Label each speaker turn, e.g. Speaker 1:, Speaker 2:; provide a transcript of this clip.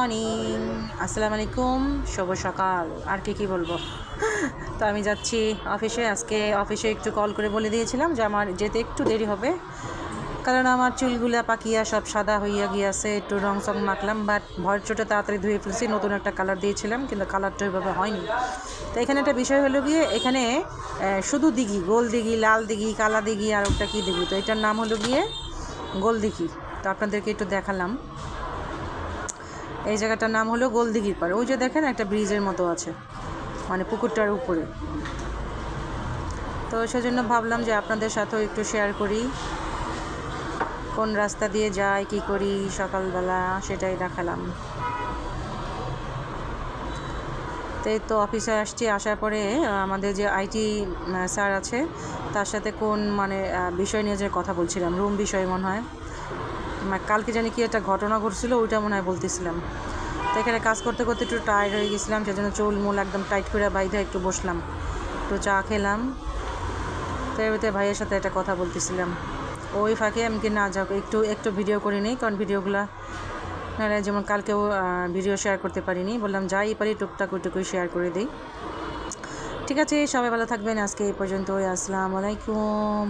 Speaker 1: Morning. আসসালামু আলাইকুম। শুভ সকাল। আর কি কি বলব? তো আমি যাচ্ছি অফিসে। আজকে অফিসে একটু কল করে বলে দিয়েছিলাম যে আমার যেতে একটু দেরি হবে। কারণ আমার চুলগুলা পাকিয়া, সব সাদা হইয়া গিয়েছে, একটু রং সং মাখলাম বাট ভয়ের চোটে তাড়াতাড়ি ধুয়ে ফেলছি। নতুন একটা কালার দিয়েছিলাম, কিন্তু কালারটা ওইভাবে হয়নি। তো এখানে একটা বিষয় হলো গিয়ে, এখানে শুধু দিঘি, গোল দিঘি, লাল দিঘি, কালা দিঘি, আর ওটা কী দিঘি? তো এটার নাম হলো গিয়ে গোল দিঘি। তো আপনাদেরকে একটু দেখালাম। এই জায়গাটার নাম হলো গোলদিঘির পাড়। ওই যে দেখেন একটা ব্রিজের মতো আছে মানে পুকুরটার উপরে। তো সেজন্য ভাবলাম যে আপনাদের সাথেও একটু শেয়ার করি। কোন রাস্তা দিয়ে যাই, কি করি, সকালবেলা সেটাই দেখালাম। তো তো অফিসে আসছি, আসার পরে আমাদের যে আইটি স্যার আছে, তার সাথে কোন মানে বিষয় নিয়ে যে কথা বলছিলাম রুম বিষয় মনে হয়। কালকে জানি কি একটা ঘটনা ঘটছিল, ওইটা মনে হয় বলতেছিলাম। তো এখানে কাজ করতে করতে একটু টায়ার্ড হয়ে গেছিলাম, সেজন্য চুল মুল একদম টাইট করে বাইরে একটু বসলাম। একটু চা খেলাম। তো ভিতরে ভাইয়ের সাথে একটা কথা বলতেছিলাম। ওই ফাঁকে আমি কি না যাও একটু একটু ভিডিও করে নিই, কারণ ভিডিওগুলো নাহলে যেমন কালকেও ভিডিও শেয়ার করতে পারিনি। বললাম, যাই পারি টুকটাক ওইটুকুই শেয়ার করে দিই। ঠিক আছে, সবাই ভালো থাকবেন। আজকে এই পর্যন্তই। আসসালামু আলাইকুম।